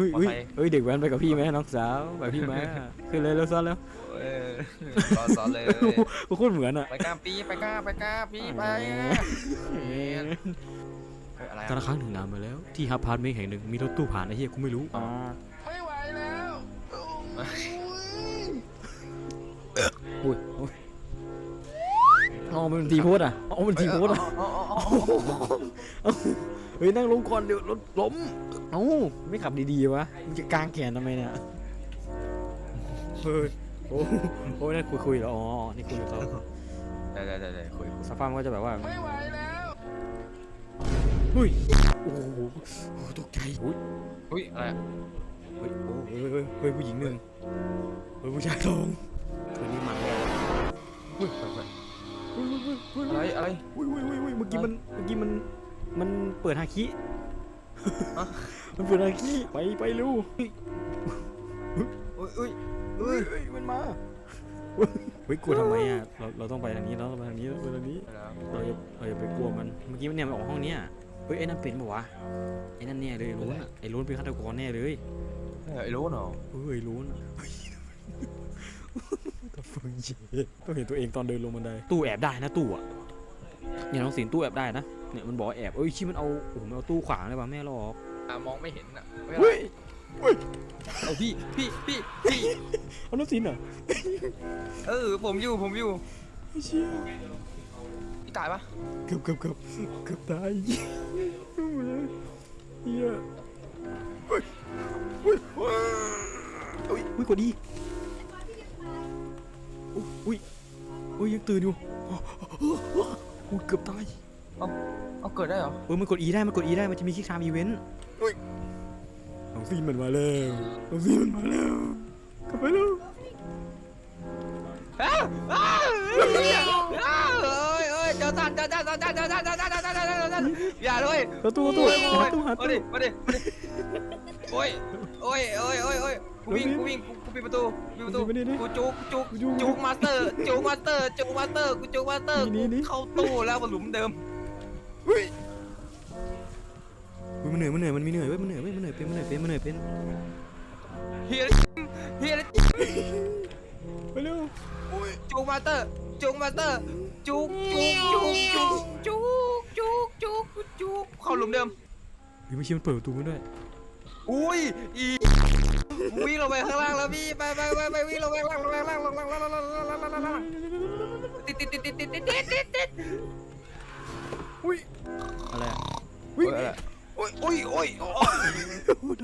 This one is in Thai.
เฮ้ยเฮ้ยมอไซค์เฮ้ยเด็กแว้นไปกับพี่ไหมน้องสาวไปพี่ไหมขึ้นเลยแล้วซ้อนแล้วเออรอสอนเลยกูโคตรเหมือนอะไปกล้าปีไปกล้าไปกล้าพี่ไปอะเออเฮ้ยอะไรตอนละครั้งหนึ่งนานมาแล้ว ที่ฮับพาร์ทเมนต์แห่งหนึ่งมีรถตู้ผ่านไอ้เหี้ยกูไม่รู้อ๋อไม่ไหวแล้วอุ้ยอุ้ยอ๋อมันเป็นทีโพสอะอ๋อมันทีโพสอะ อ๋ออ๋ออ๋อเฮ้ยนั่งลงก่อนเดี๋ยวรถล้มเอ้าไม่ขับดีๆวะมึงจะกางแขนทำไมเนี่ยเฮ้ยโอ้โหนั่นคุยคุยๆเหรออ๋อนี่คุยกับเขาได้ได้ได้ได้คุยคุยสภาพมันก็จะแบบว่าไม่ไหวแล้วเฮ้ยโอ้โหตกใจอุ้ย อุ้ยอะไรอะเฮ้ยโอ้เฮ้ยเฮ้ยเฮ้ยผู้หญิงหนึ่งเฮ้ยผู้ชายสองคืนนี้มันเลยอุ้ยไปไปเฮ้ยเฮ้ยเฮ้ย อะไรเฮ้ยอะไรเฮ้ยเฮ้ยเฮ้ยเฮ้ยเมื่อกี้มันเมื่อกี้มันมันเปิดฮาคิฮะ มันเปิดฮาคิไปไปเร็วเฮ้ยอุ้ยอุ้ยเฮ้ยเฮ้ยมันมาเฮ้ยกลัวทำไมอะเราเราต้องไปทางนี้เราต้องไปทางนี้เราไปทางนี้เราอย่าเราอย่าไปกลัวมันเมื่อกี้มันเนี่ยมันออกห้องเนี้ยเฮ้ยไอ้นั่นเป็นปะวะไอ้นั่นแน่เลยรู้นอะไอ้รู้นเป็นฆาตกรแน่เลยเออไอ้รู้เนาะเฮ้ยรู้นอะเฮ้ย ตัวฟังเย่ต้องเห็นตัวเองตอนเดินลงบันไดตู้แอบได้นะตู้อะเนี่ยน้องสินตู้แอบได้นะเนี่ยมันบอกว่าแอบเอ้ยชิมันเอาโอ้โหมันเอาตู้ขวางเลยว่ะแม่หรอกอะมองไม่เห็นอะไม่เฮ้ยเอาพี่พี่พี่พี่เอาน้องสินเหรอเออผมอยู่ผมอยู่ไอ้เชี่ยพี่ตายปะเกือบเกือบเกือบเกือบตายเหี้ยเฮียเฮ้ยเฮ้ยเฮ้ยเฮ้ยอุ้ยกดดี อุ้ยอุ้ยยังตื่นอยู่กูเกือบตายเอาเอาเกิดได้เหรอเออมันกดอีได้มันกดอีได้มันจะมีคลิกตามอีเวนต์อุ้ย น้องซีนมันมาแล้วน้องซีนมันมาแล้วกลับไปแล้วเอ้ยเอ้ยเอ้ยเจ้าสันเจ้าสันเจ้าสันเจ้าสันเจ้าสันเจ้าสันอย่าเลยประตูประตูหาประตูหาประตูมาตัวมาดิมาดิ โอ้ยโอ้ยโอ้ยโอ้ยโอ้ยกูวิ่งกูวิ่งกูกูปิดประตูปิดประตูกูจุกจุกจุกมาสเตอร์จุกมาสเตอร์จุกมาสเตอร์กูจุกมาสเตอร์กูเข้าตู้แล้วมาหลุมเดิมเฮ้ยเฮ้ยมันเหนื่อยมันเหนื่อยมันมีเหนื่อยเว้ยมันเหนื่อยเว้ยมันเหนื่อยเป็นมันเหนื่อยเป็นมันเหนื่อยเป็นเฮียเฮียไปเร็วจุกมาสเตอร์จุกมาสเตอร์จุกจุกจุกจุกจุกจุกจุกจุกเข้าหลุมเดิมเฮ้ยไม่ใช่มันเปิดประตูไม่ได้ อุ้ยอีวิ่งลงไปข้างล่างแล้วพี่ไปไปไปไปวิ่งลงไปข้างล่างลงไปข้างล่างลงไปข้างล่างลงไปข้างล่างลงไปข้างล่างติดติดติดติดติดติดติดติดติดอุ้ยอะไรอะอุ้ยอุ้ยอุ้ยอุ้ย